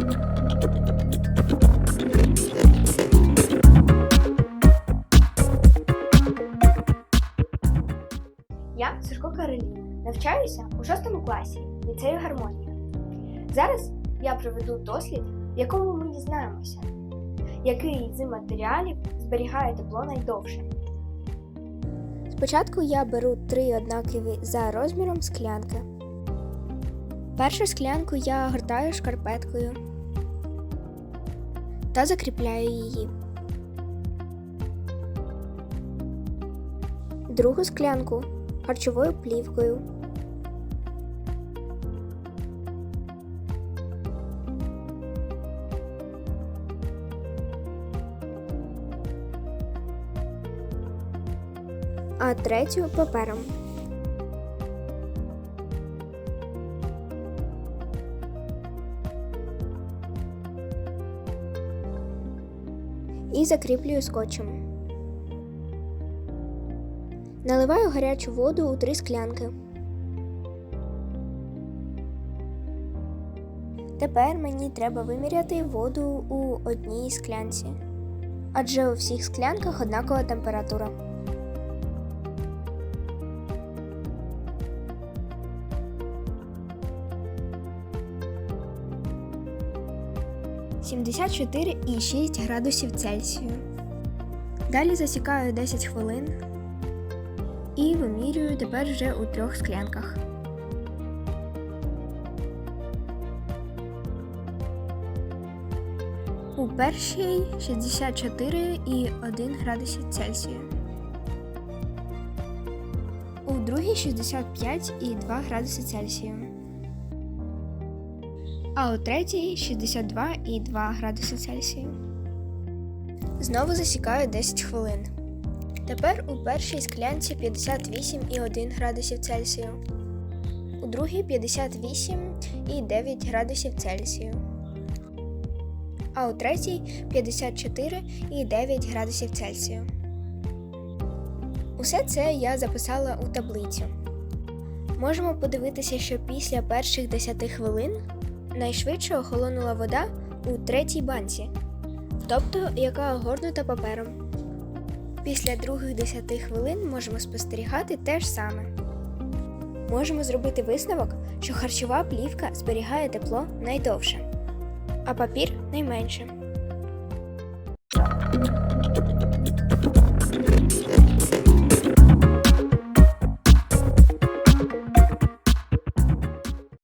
Я Сушко Кароліна, навчаюся у 6 класі ліцею Гармонія. Зараз я проведу дослід, в якому ми дізнаємося, який з матеріалів зберігає тепло найдовше. Спочатку я беру три однакові за розміром склянки. Першу склянку я гортаю шкарпеткою та закріпляю її. Другу склянку харчовою плівкою. А третю папером. І закріплюю скотчем. Наливаю гарячу воду у три склянки. Тепер мені треба виміряти воду у одній склянці. Адже у всіх склянках однакова температура. Сімдесят чотири і шість градусів Цельсію. Далі засікаю 10 хвилин і вимірюю тепер вже у трьох склянках. У першій 64 і 1 градусів Цельсія. У другій 65 і 2 градуси Цельсія. А у третій 62 і 2 градуси Цельсія. Знову засікаю 10 хвилин. Тепер у першій склянці 58,1 градусів Цельсію, у другій 58,9 градусів Цельсію, а у третій 54,9 градусів Цельсію. Усе це я записала у таблицю. Можемо подивитися, що після перших 10 хвилин найшвидше охолонула вода у третій банці, тобто яка огорнута папером. Після других 10 хвилин можемо спостерігати те ж саме. Можемо зробити висновок, що харчова плівка зберігає тепло найдовше, а папір найменше.